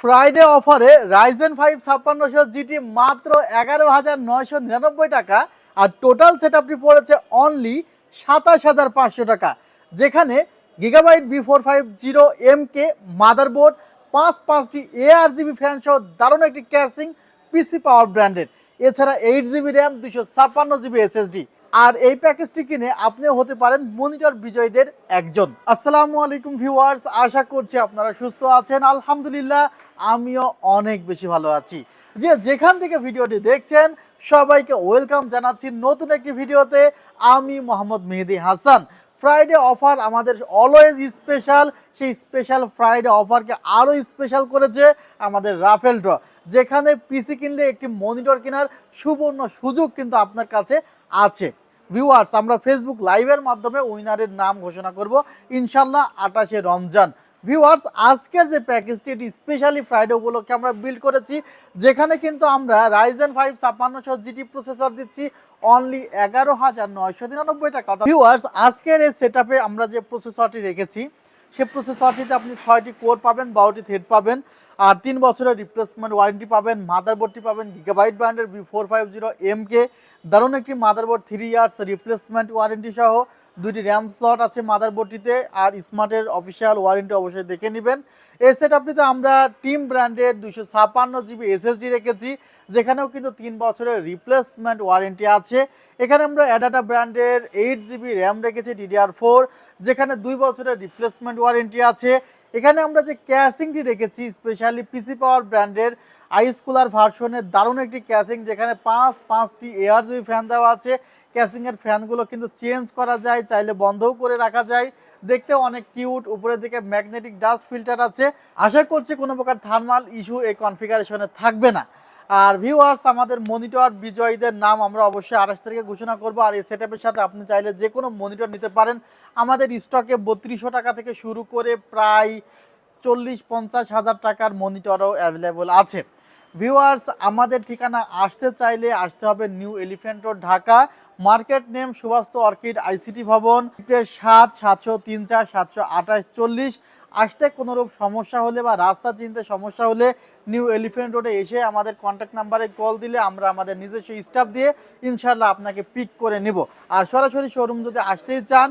Friday অফারে Ryzen five ছাপ্পান্নশো GT মাত্র এগারো হাজার নয়শো নিরানব্বই টাকা আর টোটাল সেট আপটি পড়েছে অনলি সাতাশ হাজার পাঁচশো টাকা, যেখানে Gigabyte B four five zero M K motherboard পাঁচ পাঁচটি এআর জিবি ফ্যান সহ দারুণ একটি ক্যাসিং পিসি পাওয়ার ব্র্যান্ডেড এছাড়া এইট জিবি র্যাম দুশো ছাপ্পান্ন জিবি এসএসডি আর এই প্যাকেজটি কিনে আপনিও হতে পারেন মনিটর বিজয়ীদের একজন। আসসালামু আলাইকুম ভিউয়ার্স, আশা করছি আপনারা সুস্থ আছেন। আলহামদুলিল্লাহ, আমিও অনেক বেশি ভালো আছি। যে যেখান থেকে ভিডিওটি দেখছেন, সবাইকে ওয়েলকাম জানাচ্ছি নতুন একটি ভিডিওতে। আমি মোহাম্মদ মেহেদি হাসান। ফ্রাইডে অফার আমাদের অলওয়েজ স্পেশাল, সেই স্পেশাল ফ্রাইডে অফারকে আরও স্পেশাল করেছে আমাদের রাফেল ড্র। যেখানে পিসি কিনলে একটি মনিটর কেনার সুবর্ণ সুযোগ কিন্তু আপনার কাছে আছে। ভিউয়ার্স আমরা ফেসবুক লাইভের মাধ্যমে উইনারের নাম ঘোষণা করব ইনশাল্লাহ আটাশে রমজান। ভিউয়ার্স আজকের যে প্যাকেজটি এটি স্পেশালি ফ্রাইডে উপলক্ষে আমরা বিল্ড করেছি, যেখানে কিন্তু আমরা রাইজেন ফাইভ ছাপ্পান্নশো জিটি প্রসেসর দিচ্ছি অনলি এগারো হাজার নয়শো নিরানব্বই টাকা। ভিউয়ার্স আজকের এই সেট আমরা যে প্রসেসরটি রেখেছি, সে প্রসেসরটিতে আপনি ছয়টি কোর পাবেন, বারোটি থ্রেড পাবেন। আর তিন বছরের রিপ্লেসমেন্ট ওয়ারেন্টি পাবেন মাদারবোর্ডটি পাবেন গিগাবাইট ব্র্যান্ডের B four five zero M K দারুণ একটি motherboard three years replacement warranty সহ দুটি র্যাম স্লট আছে মাদারবোর্ডটিতে আর স্মার্টের অফিসিয়াল ওয়ারেন্টি অবশ্যই দেখে নেবেন। এই সেট আপটিতে আমরা টিম ব্র্যান্ডের দুশো ছাপান্ন জিবি এসএসডি রেখেছি, যেখানেও কিন্তু তিন বছরের রিপ্লেসমেন্ট ওয়ারেন্টি আছে। এখানে আমরা অ্যাডাটা ব্র্যান্ডের এইট জিবি র্যাম রেখেছি ডিডিআর ফোর যেখানে দুই বছরের রিপ্লেসমেন্ট ওয়ারেন্টি আছে। এখানে আমরা যে ক্যাসিংটি রেখেছি স্পেশালি পিসি পাওয়ার ব্র্যান্ডের আইস কুলার ভার্সনের দারুণ একটি ক্যাসিং যেখানে পাঁচ, পাঁচটি এয়ার জিবি ফ্যান দেওয়া আছে। ক্যাসিংয়ের ফ্যানগুলো কিন্তু চেঞ্জ করা যায়, চাইলে বন্ধও করে রাখা যায়। দেখতে অনেক কিউট, উপরের দিকে ম্যাগনেটিক ডাস্ট ফিল্টার আছে। আশা করছি কোনো প্রকার থার্মাল ইস্যু এই কনফিগারেশনে থাকবে না। আর ভিউয়ার্স, আমাদের মনিটর বিজয়ীদের নাম আমরা অবশ্যই আঠাশ তারিখে ঘোষণা করব। আর এই সেটআপের সাথে আপনি চাইলে যে কোনো মনিটর নিতে পারেন। আমাদের স্টকে বত্রিশশো টাকা থেকে শুরু করে প্রায় চল্লিশ পঞ্চাশ হাজার টাকার মনিটরও অ্যাভেলেবল আছে। ভিউয়ার্স আমাদের ঠিকানা আসতে চাইলে আসতে হবে new Elephant Road Dhaka. Market name Subhash orchid ICT Bhaban সাত, সাতশো তিন চার, সাতশো আঠাশ, চল্লিশ। আসতে কোনোরূপ সমস্যা হলে বা রাস্তা চিনতে সমস্যা হলে নিউ এলিফ্যান্ট রোডে এসে আমাদের কন্ট্যাক্ট নাম্বারে কল দিলে আমরা আমাদের নিজস্ব স্টাফ দিয়ে ইনশাল্লাহ আপনাকে পিক করে নিব। আর সরাসরি শোরুম যদি আসতেই চান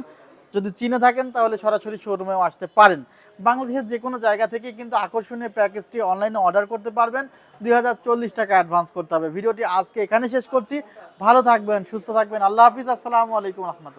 যদি চিনে থাকেন, তাহলে সরাসরি শোরুমেও আসতে পারেন। বাংলাদেশের যে কোনো জায়গা থেকে কিন্তু আকর্ষণীয় প্যাকেজটি অনলাইনে অর্ডার করতে পারবেন। দুই হাজার চল্লিশ টাকা অ্যাডভান্স করতে হবে। ভিডিওটি আজকে এখানে শেষ করছি। ভালো থাকবেন, সুস্থ থাকবেন। আল্লাহ হাফিজ। আসসালামু আলাইকুম রহমতুল্লাহ।